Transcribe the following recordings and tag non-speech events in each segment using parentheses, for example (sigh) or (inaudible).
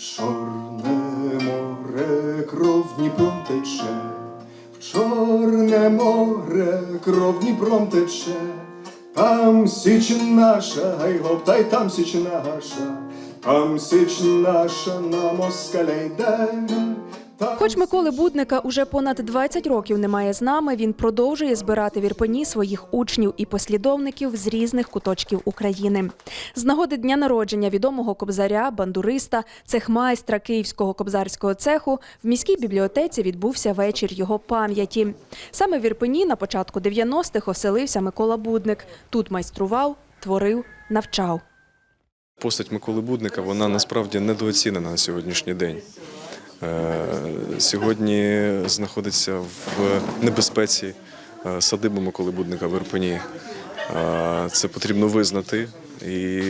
Чорне море кров Дніпром тече, в Чорне море кров Дніпром тече, там січ наша, гай гоптай, там січ наша, там січ наша на москаля йде. Хоч Миколи Будника уже понад 20 років немає з нами, він продовжує збирати в Ірпені своїх учнів і послідовників з різних куточків України. З нагоди дня народження відомого кобзаря, бандуриста, цехмайстра Київського кобзарського цеху в міській бібліотеці відбувся вечір його пам'яті. Саме в Ірпені на початку 90-х оселився Микола Будник. Тут майстрував, творив, навчав. Постать Миколи Будника вона насправді недооцінена на сьогоднішній день. Е, Сьогодні знаходиться в небезпеці е, садиба Миколи Будника в Ірпені. Е, Це потрібно визнати і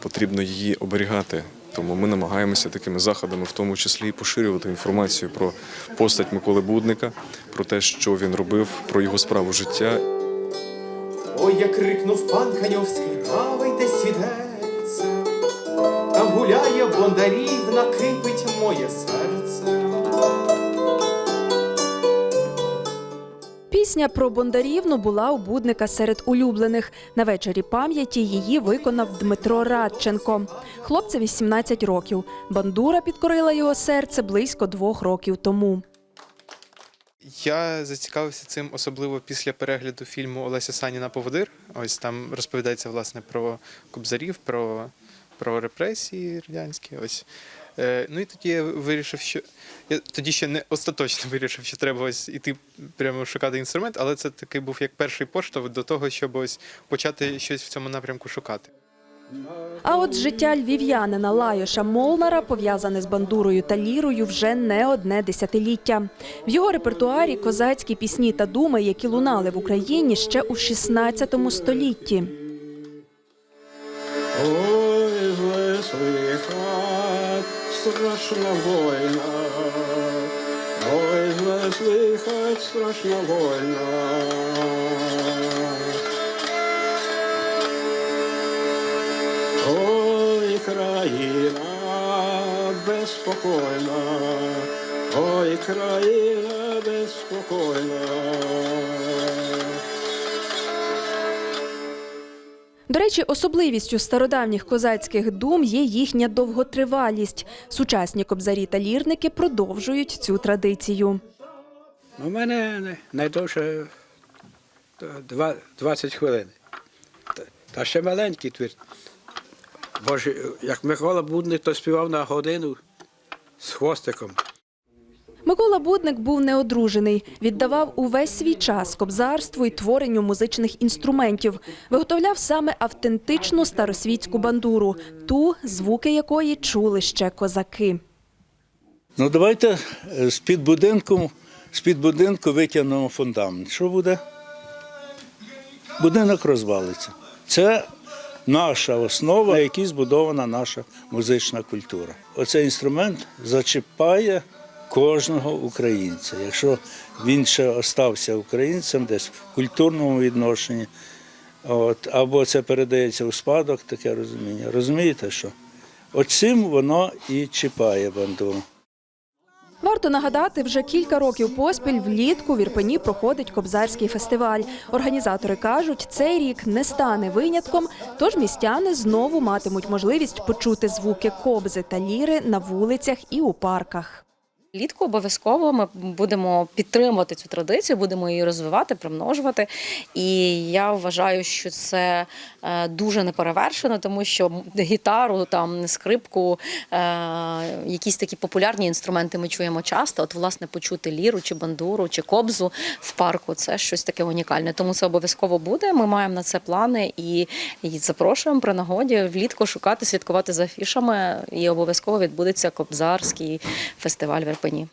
потрібно її оберігати. Тому ми намагаємося такими заходами, в тому числі поширювати інформацію про постать Миколи Будника, про те, що він робив, про його справу життя. Ой, як крикнув пан Каньовський, гавайте сідеться, там гуляє бондарівна, кипить моє серце. Пісня про Бондарівну була у Будника серед улюблених. На вечорі пам'яті її виконав Дмитро Радченко. Хлопцеві 17 років. Бандура підкорила його серце близько двох років тому. Я зацікавився цим особливо після перегляду фільму Олеся Саніна Поводир. Ось там розповідається власне про кобзарів, про, про репресії радянські. Ось. Е, ну і тоді я вирішив, що я тоді ще не остаточно (laughs) вирішив, що треба ось іти прямо шукати інструмент, але це такий був як перший поштовх до того, щоб ось почати щось в цьому напрямку шукати. А от життя львів'янина Лайоша Молнара пов'язане з бандурою та лірою вже не одне десятиліття. В його репертуарі козацькі пісні та думи, які лунали в Україні ще у 16 столітті. Слыхать, страшна война. Ой, зле слыхать, страшна война. Ой, країна безпокойна, ой, країна безпокойна. До речі, особливістю стародавніх козацьких дум є їхня довготривалість. Сучасні кобзарі та лірники продовжують цю традицію. У мене найдовше то 20 хвилин. Та- ще маленький твір. Бо як Микола Будник, то співав на годину з хвостиком. Микола Будник був неодружений, віддавав увесь свій час кобзарству і творенню музичних інструментів. Виготовляв саме автентичну старосвітську бандуру, ту, звуки якої чули ще козаки. Ну, давайте е, з-під будинку, з-під будинку витягнемо фундамент. Що буде? Будинок розвалиться. Це наша основа, на якій збудована наша музична культура. Оцей інструмент зачіпає кожного українця. Якщо він ще остався українцем десь в культурному відношенні, от, або це передається у спадок, таке розуміння. Розумієте, що? Оцим воно і чіпає бандуру. Варто нагадати, вже кілька років поспіль влітку в Ірпені проходить кобзарський фестиваль. Організатори кажуть, цей рік не стане винятком, тож містяни знову матимуть можливість почути звуки кобзи та ліри на вулицях і у парках. Влітку обов'язково ми будемо підтримувати цю традицію, будемо її розвивати, примножувати. І я вважаю, що це е, дуже неперевершено, тому що гітару, там скрипку, е, якісь такі популярні інструменти ми чуємо часто. От, власне, почути ліру чи бандуру, чи кобзу в парку це щось таке унікальне. Тому це обов'язково буде. Ми маємо на це плани і, і запрошуємо при нагоді влітку шукати, слідкувати за афішами. І обов'язково відбудеться кобзарський фестиваль в Ірпені.